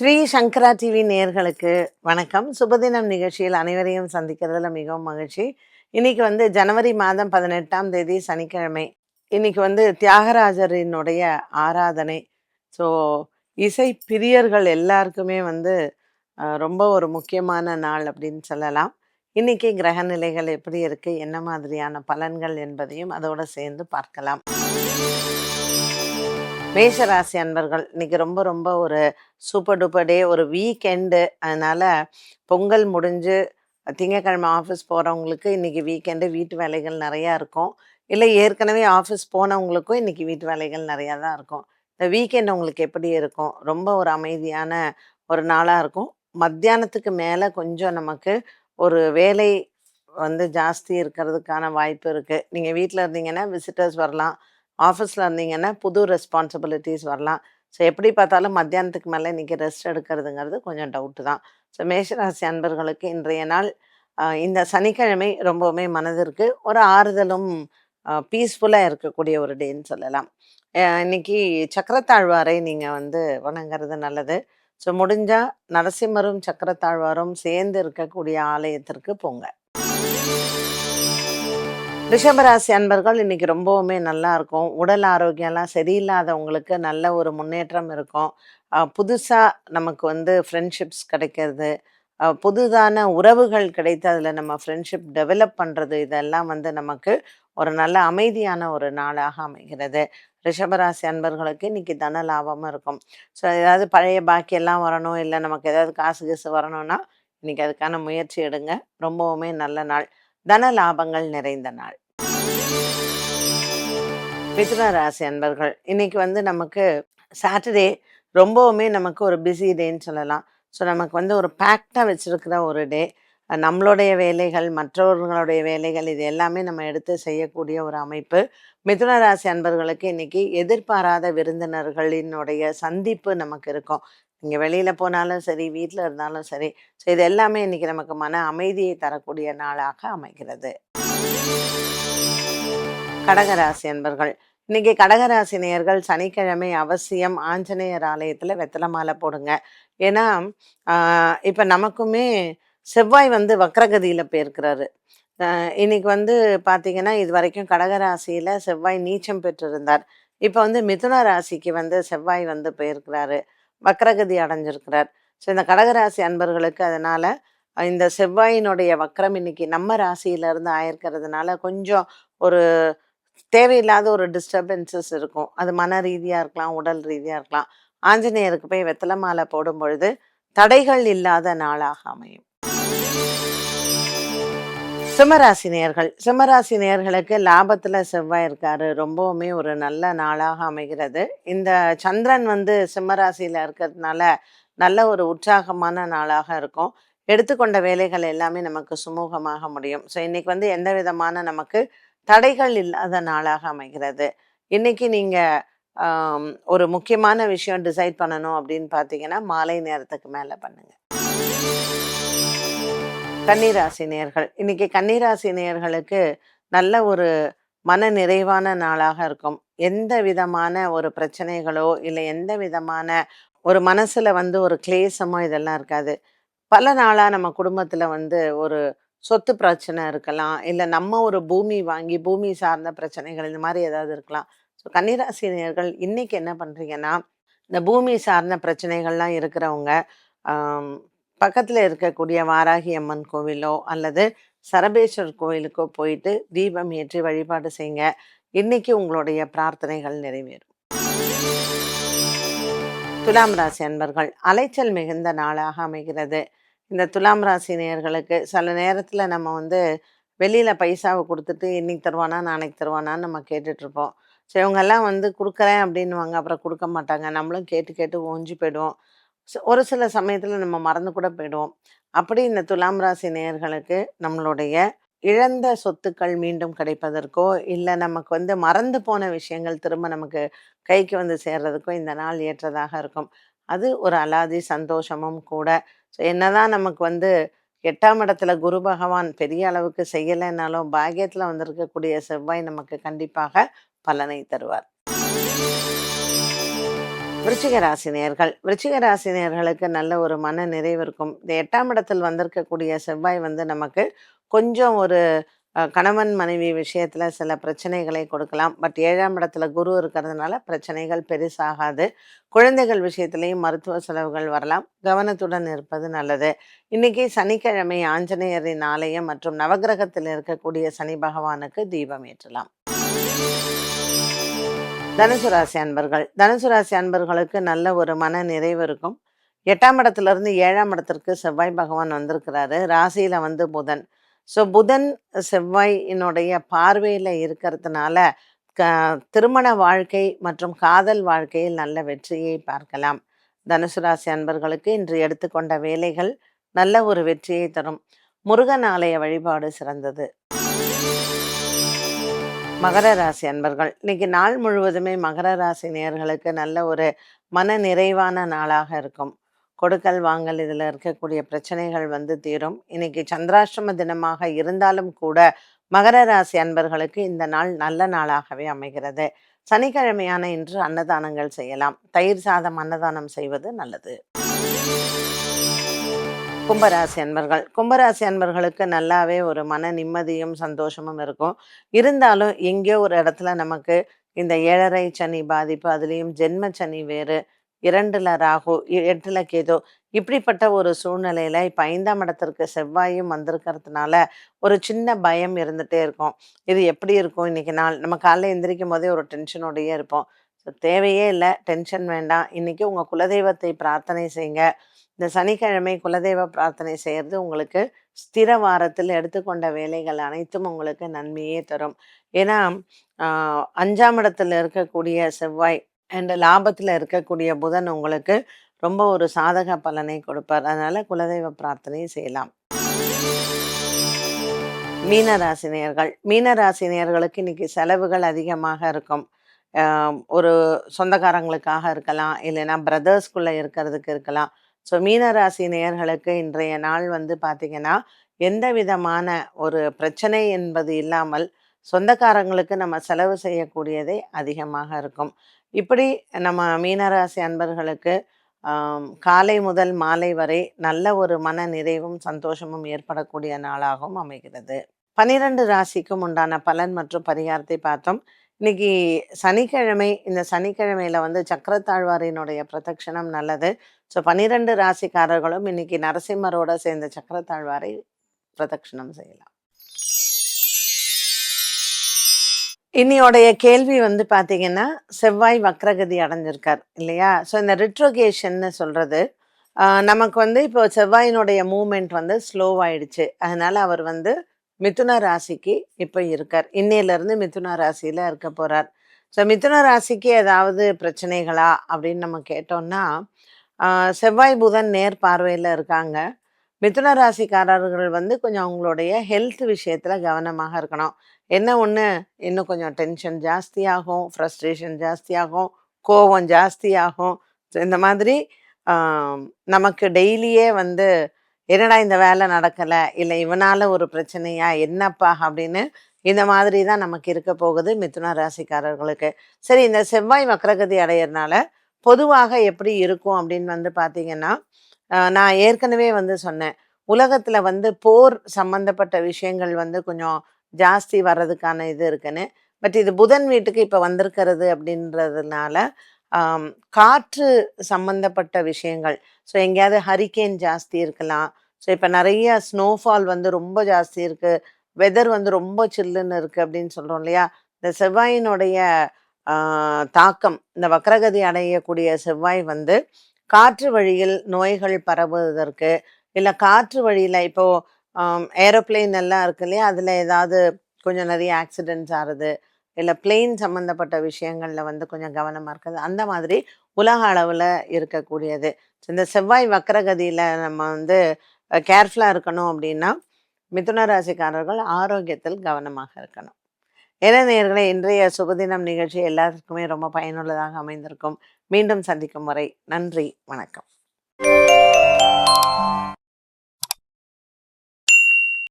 ஸ்ரீ சங்கரா TV நேர்களுக்கு வணக்கம். சுபதினம் நிகழ்ச்சியில் அனைவரையும் சந்திக்கிறதுல மிகவும் மகிழ்ச்சி. இன்னைக்கு வந்து ஜனவரி மாதம் பதினெட்டாம் தேதி சனிக்கிழமை. இன்னைக்கு வந்து தியாகராஜரினுடைய ஆராதனை. ஸோ இசை பிரியர்கள் எல்லாருக்குமே வந்து ரொம்ப ஒரு முக்கியமான நாள் அப்படின்னு சொல்லலாம். இன்னைக்கு கிரக நிலைகள் எப்படி இருக்கு? என்ன மாதிரியான பலன்கள் என்பதையும் அதோட சேர்ந்து பார்க்கலாம். மேஷராசி அன்பர்கள் இன்னைக்கு ரொம்ப ரொம்ப ஒரு சூப்பர் டூப்பர் டே ஒரு வீக்கெண்டு அதனால பொங்கல் முடிஞ்சு திங்கக்கிழமை ஆஃபீஸ் போகிறவங்களுக்கு இன்னைக்கு வீக்கெண்டு வீட்டு வேலைகள் நிறையா இருக்கும். இல்லை ஏற்கனவே ஆஃபீஸ் போனவங்களுக்கும் இன்னைக்கு வீட்டு வேலைகள் நிறையா தான் இருக்கும். இந்த வீக்கெண்ட் உங்களுக்கு எப்படி இருக்கும்? ரொம்ப ஒரு அமைதியான ஒரு நாளாக இருக்கும். மத்தியானத்துக்கு மேலே கொஞ்சம் நமக்கு ஒரு வேலை வந்து ஜாஸ்தி இருக்கிறதுக்கான வாய்ப்பு இருக்குது நீங்கள் வீட்டில் இருந்தீங்கன்னா விசிட்டர்ஸ் வரலாம். ஆஃபீஸில் இருந்தீங்கன்னா புது ரெஸ்பான்சிபிலிட்டிஸ் வரலாம். ஸோ எப்படி பார்த்தாலும் மத்தியானத்துக்கு மேலே இன்றைக்கி ரெஸ்ட் எடுக்கிறதுங்கிறது கொஞ்சம் டவுட்டு தான். ஸோ மேஷராசி அன்பர்களுக்கு இன்றைய நாள் இந்த சனிக்கிழமை ரொம்பவுமே மனதிற்கு ஒரு ஆறுதலும் பீஸ்ஃபுல்லாக இருக்கக்கூடிய ஒரு டேன்னு சொல்லலாம். இன்னைக்கு சக்கரத்தாழ்வாரை நீங்கள் வந்து வணங்குறது நல்லது. ஸோ முடிஞ்சால் நரசிம்மரும் சக்கரத்தாழ்வாரும் சேர்ந்து இருக்கக்கூடிய ஆலயத்திற்கு போங்க. ரிஷபராசி அன்பர்கள் இன்னைக்கு ரொம்பவுமே நல்லா இருக்கும் உடல் ஆரோக்கியம்லாம் சரியில்லாதவங்களுக்கு நல்ல ஒரு முன்னேற்றம் இருக்கும். புதுசாக புதுசா நமக்கு வந்து ஃப்ரெண்ட்ஷிப்ஸ் கிடைக்கிறது. புதுதான உறவுகள் கிடைத்து அதில் நம்ம ஃப்ரெண்ட்ஷிப் டெவலப் பண்ணுறது இதெல்லாம் வந்து நமக்கு ஒரு நல்ல அமைதியான ஒரு நாளாக அமைகிறது. ரிஷபராசி அன்பர்களுக்கு இன்னைக்கு தன லாபமும் இருக்கும். ஸோ ஏதாவது பழைய பாக்கியெல்லாம் வரணும் இல்லை நமக்கு ஏதாவது காசு கீசு வரணும்னா இன்னைக்கு அதுக்கான முயற்சி எடுங்க. ரொம்பவுமே நல்ல நாள். தன லாபங்கள் நிறைந்த நாள். மிதுன ராசி அன்பர்கள் இன்னைக்கு வந்து நமக்கு சாட்டர்டே ரொம்பவுமே நமக்கு ஒரு பிஸி டேன்னு சொல்லலாம். ஸோ நமக்கு வந்து ஒரு பேக்டாக வச்சுருக்கிற ஒரு டே நம்மளுடைய வேலைகள் மற்றவர்களுடைய வேலைகள் இது எல்லாமே நம்ம எடுத்து செய்யக்கூடிய ஒரு அமைப்பு. மிதுன ராசி அன்பர்களுக்கு இன்னைக்கு எதிர்பாராத விருந்தினர்களினுடைய சந்திப்பு நமக்கு இருக்கும். இங்கே வெளியில் போனாலும் சரி வீட்டில் இருந்தாலும் சரி. ஸோ இது எல்லாமே இன்னைக்கு நமக்கு மன அமைதியை தரக்கூடிய நாளாக அமைகிறது. கடகராசி அன்பர்கள் இன்னைக்கு கடகராசி நேயர்கள் சனிக்கிழமை அவசியம் ஆஞ்சநேயர் ஆலயத்தில் வெத்தலை மாலை போடுங்க. ஏன்னா இப்போ நமக்குமே செவ்வாய் வந்து வக்ரகதியில் போயிருக்கிறாரு இன்னைக்கு வந்து பார்த்தீங்கன்னா இது வரைக்கும் கடகராசியில் செவ்வாய் நீச்சம் பெற்றிருந்தார். இப்போ வந்து மிதுன ராசிக்கு வந்து செவ்வாய் வந்து போயிருக்கிறாரு வக்ரகதி அடைஞ்சிருக்கிறார். ஸோ இந்த கடகராசி அன்பர்களுக்கு அதனால இந்த செவ்வாயினுடைய வக்ரம் இன்னைக்கு நம்ம ராசியிலருந்து ஆயிருக்கிறதுனால கொஞ்சம் ஒரு தேவையில்லாத ஒரு டிஸ்டர்பன்சஸ் இருக்கும். அது மன ரீதியாக இருக்கலாம் உடல் ரீதியாக இருக்கலாம். ஆஞ்சநேயருக்கு போய் வெத்தலை மாலை போடும் பொழுது தடைகள் இல்லாத நாளாக அமையும். சிம்மராசி நேர்கள் சிம்மராசி நேர்களுக்கு லாபத்துல செவ்வாய் இருக்காரு. ரொம்பவுமே ஒரு நல்ல நாளாக அமைகிறது. இந்த சந்திரன் வந்து சிம்மராசியில இருக்கிறதுனால நல்ல ஒரு உற்சாகமான நாளாக இருக்கும். எடுத்துக்கொண்ட வேலைகள் எல்லாமே நமக்கு சுமூகமாக முடியும். ஸோ இன்னைக்கு வந்து எந்த விதமான நமக்கு தடைகள் இல்லாத நாளாக அமைகிறது? இன்னைக்கு நீங்க ஒரு முக்கியமான விஷயம் டிசைட் பண்ணணும் அப்படின்னு பார்த்தீங்கன்னா மாலை நேரத்துக்கு மேல பண்ணுங்க. கன்னிராசி நேர்கள் இன்னைக்கு கன்னிராசி நேர்களுக்கு நல்ல ஒரு மன நிறைவான நாளாக இருக்கும். எந்த விதமான ஒரு பிரச்சனைகளோ இல்லை எந்த விதமான ஒரு மனசுல வந்து ஒரு கிளேசமோ இதெல்லாம் இருக்காது. பல நாளாக நம்ம குடும்பத்தில் வந்து ஒரு சொத்து பிரச்சனை இருக்கலாம். இல்லை நம்ம ஒரு பூமி வாங்கி பூமி சார்ந்த பிரச்சனைகள் இந்த மாதிரி ஏதாவது இருக்கலாம். ஸோ கன்னிராசினியர்கள் இன்னைக்கு என்ன பண்ணுறீங்கன்னா இந்த பூமி சார்ந்த பிரச்சனைகள்லாம் இருக்கிறவங்க பக்கத்தில் இருக்கக்கூடிய வாராகி அம்மன் கோவிலோ அல்லது சரபேஸ்வரர் கோவிலுக்கோ போயிட்டு தீபம் ஏற்றி வழிபாடு செய்யுங்க இன்னைக்கு உங்களுடைய பிரார்த்தனைகள் நிறைவேறும். துலாம் ராசி அன்பர்கள் அலைச்சல் மிகுந்த நாளாக அமைகிறது. இந்த துலாம் ராசி நேயர்களுக்கு சில நேரத்தில் நம்ம வந்து வெளியில் பைசாவை கொடுத்துட்டு இன்னைக்கு தருவானா நாளைக்கு தருவானான்னு நம்ம கேட்டுட்ருப்போம் ஸோ இவங்கெல்லாம் வந்து கொடுக்குறேன் அப்படின்னுவாங்க அப்புறம் கொடுக்க மாட்டாங்க. நம்மளும் கேட்டு கேட்டு ஓஞ்சி போயிடுவோம். ஒரு சில சமயத்துல நம்ம மறந்து கூட போயிடுவோம். அப்படி இந்த துலாம் ராசி நேயர்களுக்கு நம்மளுடைய இழந்த சொத்துக்கள் மீண்டும் கிடைப்பதற்கோ இல்லை நமக்கு வந்து மறந்து போன விஷயங்கள் திரும்ப நமக்கு கைக்கு வந்து சேர்றதுக்கோ இந்த நாள் ஏற்றதாக இருக்கும். அது ஒரு அலாதி சந்தோஷமும் கூட. ஸோ என்னதான் நமக்கு வந்து எட்டாம் இடத்துல குரு பகவான் பெரிய அளவுக்கு செய்யலைன்னாலும் பாக்கியத்தில் வந்திருக்கக்கூடிய செவ்வாய் நமக்கு கண்டிப்பாக பலனை தருவார். விருச்சிக ராசி நேர்கள் நேர்களுக்கு நல்ல ஒரு மன நிறைவு இருக்கும். இந்த எட்டாம் இடத்தில் வந்திருக்கக்கூடிய செவ்வாய் வந்து நமக்கு கொஞ்சம் ஒரு கணவன் மனைவி விஷயத்தில் சில பிரச்சனைகளை கொடுக்கலாம். பட் ஏழாம் இடத்துல குரு இருக்கிறதுனால பிரச்சனைகள் பெருசாகாது. குழந்தைகள் விஷயத்திலையும் மருத்துவ செலவுகள் வரலாம். கவனத்துடன் இருப்பது நல்லது. இன்னைக்கு சனிக்கிழமை ஆஞ்சநேயரின் ஆலயம் மற்றும் நவகிரகத்தில் இருக்கக்கூடிய சனி பகவானுக்கு தீபம் ஏற்றலாம். தனுசு ராசி அன்பர்கள். தனுசு ராசி அன்பர்களுக்கு நல்ல ஒரு மன நிறைவு இருக்கும். எட்டாம் இடத்துலேருந்து ஏழாம் இடத்திற்கு செவ்வாய் பகவான் வந்திருக்கிறாரு. ராசியில வந்து புதன். ஸோ புதன் செவ்வாயினுடைய பார்வையில் இருக்கிறதுனால க திருமண வாழ்க்கை மற்றும் காதல் வாழ்க்கையில் நல்ல வெற்றியை பார்க்கலாம். தனுசு ராசி அன்பர்களுக்கு இன்று எடுத்துக்கொண்ட வேலைகள் நல்ல ஒரு வெற்றியை தரும். முருகன் ஆலய வழிபாடு சிறந்தது. மகர ராசி அன்பர்கள் இன்னைக்கு நாள் முழுவதுமே மகர ராசி நேர்களுக்கு நல்ல ஒரு மன நிறைவான நாளாக இருக்கும். கொடுக்கல் வாங்கல் இதில் இருக்கக்கூடிய பிரச்சனைகள் வந்து தீரும். இன்னைக்கு சந்திராஷ்டம தினமாக இருந்தாலும் கூட மகர ராசி அன்பர்களுக்கு இந்த நாள் நல்ல நாளாகவே அமைகிறது. சனிக்கிழமையான இன்று அன்னதானங்கள் செய்யலாம். தயிர் சாதம் அன்னதானம் செய்வது நல்லது. கும்பராசி அன்பர்கள். கும்பராசி அன்பர்களுக்கு நல்லாவே ஒரு மன நிம்மதியும் சந்தோஷமும் இருக்கும். இருந்தாலும் எங்கேயோ ஒரு இடத்துல நமக்கு இந்த ஏழரை சனி பாதிப்பு அதுலேயும் ஜென்ம சனி வேறு இரண்டுல ராகு எட்டுல கேது இப்படிப்பட்ட ஒரு சூழ்நிலையில இப்ப ஐந்தாம் இடத்திற்கு செவ்வாயும் வந்திருக்கிறதுனால ஒரு சின்ன பயம் இருந்துட்டே இருக்கும். இது எப்படி இருக்கும் இன்னைக்கு நாள்? நம்ம காலைல எந்திரிக்கும் போதே ஒரு டென்ஷனோடயே இருப்போம். தேவையே இல்லை. டென்ஷன் வேண்டாம். இன்னைக்கு உங்க குலதெய்வத்தை பிரார்த்தனை செய்யுங்க. இந்த சனிக்கிழமை குலதெய்வ பிரார்த்தனை செய்கிறது உங்களுக்கு ஸ்திர வாரத்தில் எடுத்துக்கொண்ட வேலைகள் அனைத்தும் உங்களுக்கு நன்மையே தரும். ஏன்னா அஞ்சாம் இடத்துல இருக்கக்கூடிய செவ்வாய் அண்ட் லாபத்தில் இருக்கக்கூடிய புதன் உங்களுக்கு ரொம்ப ஒரு சாதக பலனை கொடுப்பார். அதனால குலதெய்வ பிரார்த்தனை செய்யலாம். மீனராசினியர்கள். மீனராசினியர்களுக்கு இன்னைக்கு செலவுகள் அதிகமாக இருக்கும். ஒரு சொந்தக்காரங்களுக்காக இருக்கலாம். இல்லைன்னா பிரதர்ஸ்குள்ளே இருக்கிறதுக்கு இருக்கலாம். ஸோ மீனராசி நேயர்களுக்கு இன்றைய நாள் வந்து பார்த்திங்கன்னா எந்த விதமான ஒரு பிரச்சனை என்பது இல்லாமல் சொந்தக்காரங்களுக்கு நம்ம செலவு செய்யக்கூடியதே அதிகமாக இருக்கும். இப்படி நம்ம மீனராசி அன்பர்களுக்கு காலை முதல் மாலை வரை நல்ல ஒரு மன நிறைவும் சந்தோஷமும் ஏற்படக்கூடிய நாளாகவும் அமைகிறது. பனிரெண்டு ராசிக்கும் உண்டான பலன் மற்றும் பரிகாரத்தை பார்த்தோம். இன்னைக்கு சனிக்கிழமை இந்த சனிக்கிழமையில வந்து சக்கரத்தாழ்வாரினுடைய பிரதட்சணம் நல்லது. ஸோ பன்னிரெண்டு ராசிக்காரர்களும் இன்னைக்கு நரசிம்மரோட சேர்ந்த சக்கரத்தாழ்வாரை பிரதட்சணம் செய்யலாம். இன்னியோடைய கேள்வி வந்து பார்த்தீங்கன்னா செவ்வாய் வக்ரகதி அடைஞ்சிருக்கார் இல்லையா? ஸோ இந்த ரிட்ரோகேஷன்னு சொல்றது நமக்கு வந்து இப்போ செவ்வாயினுடைய மூமெண்ட் வந்து ஸ்லோவாயிடுச்சு அதனால அவர் வந்து மிதுன ராசிக்கு இப்போ இருக்கார். இன்னையிலேருந்து மிதுன ராசியில் இருக்க போகிறார் ஸோ மிதுன ராசிக்கு ஏதாவது பிரச்சனைகளா அப்படின்னு நம்ம கேட்டோம்னா செவ்வாய் புதன் நேர் பார்வையில் இருக்காங்க. மிதுன ராசிக்காரர்கள் வந்து கொஞ்சம் அவங்களுடைய ஹெல்த் விஷயத்தில் கவனமாக இருக்கணும். என்ன ஒன்று இன்னும் கொஞ்சம் டென்ஷன் ஜாஸ்தியாகும் ஃப்ரஸ்ட்ரேஷன் ஜாஸ்தியாகும் கோவம் ஜாஸ்தியாகும். இந்த மாதிரி நமக்கு டெய்லியே வந்து என்னடா இந்த வேலை நடக்கலை? இல்லை இவனால் ஒரு பிரச்சனையா? என்னப்பா? அப்படின்னு இந்த மாதிரி தான் நமக்கு இருக்க போகுது மிதுன ராசிக்காரர்களுக்கு. சரி இந்த செவ்வாய் வக்ரகதி அடையிறதுனால பொதுவாக எப்படி இருக்கும் அப்படின்னு வந்து பார்த்தீங்கன்னா நான் ஏற்கனவே வந்து சொன்னேன். உலகத்தில் வந்து போர் சம்மந்தப்பட்ட விஷயங்கள் வந்து கொஞ்சம் ஜாஸ்தி வர்றதுக்கான இது இருக்குன்னு. பட் இது புதன் வீட்டுக்கு இப்போ வந்திருக்கிறது அப்படின்றதுனால காற்று சம்மந்தப்பட்ட விஷயங்கள். ஸோ எங்கேயாவது ஹரிக்கேன் ஜாஸ்தி இருக்கலாம். ஸோ இப்போ நிறைய ஸ்னோஃபால் வந்து ரொம்ப ஜாஸ்தி இருக்குது வெதர் வந்து ரொம்ப சில்லுன்னு இருக்குது அப்படின்னு சொல்கிறோம் இல்லையா? இந்த செவ்வாயினுடைய தாக்கம். இந்த வக்ரகதி அடையக்கூடிய செவ்வாய் வந்து காற்று வழியில் நோய்கள் பரவுவதற்கு இல்லை காற்று வழியில் இப்போது ஏரோப்ளைன் எல்லாம் இருக்கு இல்லையா? அதில் ஏதாவது கொஞ்சம் நிறைய ஆக்சிடென்ட்ஸ் ஆகுது. இல்லை பிளெயின் சம்மந்தப்பட்ட விஷயங்களில் வந்து கொஞ்சம் கவனமாக இருக்குது அந்த மாதிரி உலக அளவில் இருக்கக்கூடியது. இந்த செவ்வாய் வக்ரகதியில் நம்ம வந்து கேர்ஃபுல்லாக இருக்கணும் அப்படின்னா மிதுன ராசிக்காரர்கள் ஆரோக்கியத்தில் கவனமாக இருக்கணும். என்ன நேர்களை இன்றைய சுபதினம் நிகழ்ச்சி எல்லாருக்குமே ரொம்ப பயனுள்ளதாக அமைந்திருக்கும். மீண்டும் சந்திக்கும் வரை நன்றி வணக்கம்.